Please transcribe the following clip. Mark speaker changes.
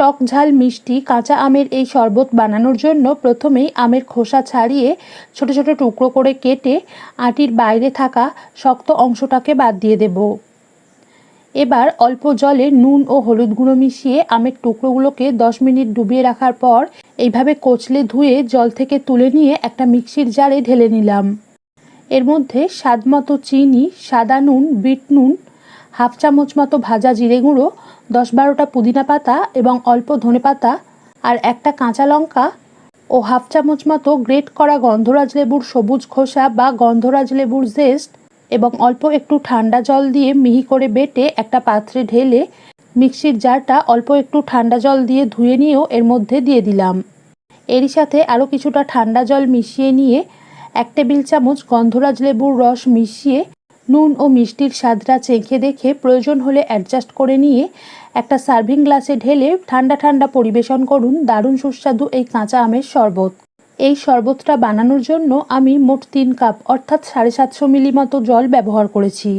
Speaker 1: টক ঝাল, মিষ্টি, কাঁচা আমের এই শরবত বানানোর জন্য প্রথমেই আমের খোসা ছাড়িয়ে ছোট ছোট টুকরো করে কেটে আটির বাইরে থাকা শক্ত অংশটাকে বাদ দিয়ে দেব। এবার অল্প জলে নুন ও হলুদ গুঁড়ো মিশিয়ে আমের টুকরোগুলোকে দশ মিনিট ডুবিয়ে রাখার পর এইভাবে কচলে ধুয়ে জল থেকে তুলে নিয়ে একটা মিক্সির জারে ঢেলে নিলাম। এর মধ্যে স্বাদমতো চিনি, সাদা নুন, বিট নুন হাফ চামচ মতো ভাজা জিরে গুঁড়ো, দশ বারোটা পুদিনা পাতা এবং অল্প ধনে পাতা আর একটা কাঁচা লঙ্কা ও হাফ চামচ মতো গ্রেট করা গন্ধরাজ লেবুর সবুজ খোসা বা গন্ধরাজ লেবুর জেস্ট এবং অল্প একটু ঠান্ডা জল দিয়ে মিহি করে বেটে একটা পাত্রে ঢেলে মিক্সির জারটা অল্প একটু ঠান্ডা জল দিয়ে ধুয়ে নিয়েও এর মধ্যে দিয়ে দিলাম। এরই সাথে আরও কিছুটা ঠান্ডা জল মিশিয়ে নিয়ে এক টেবিল চামচ গন্ধরাজ লেবুর রস মিশিয়ে নুন ও মিষ্টির স্বাদটা চেখে দেখে প্রয়োজন হলে অ্যাডজাস্ট করে নিয়ে একটা সার্ভিং গ্লাসে ঢেলে ঠান্ডা ঠান্ডা পরিবেশন করুন। দারুণ সুস্বাদু এই কাঁচা আমের শরবত। এই শরবতটা বানানোর জন্য আমি মোট তিন কাপ অর্থাৎ সাড়ে সাতশো মিলি মতো জল ব্যবহার করেছি।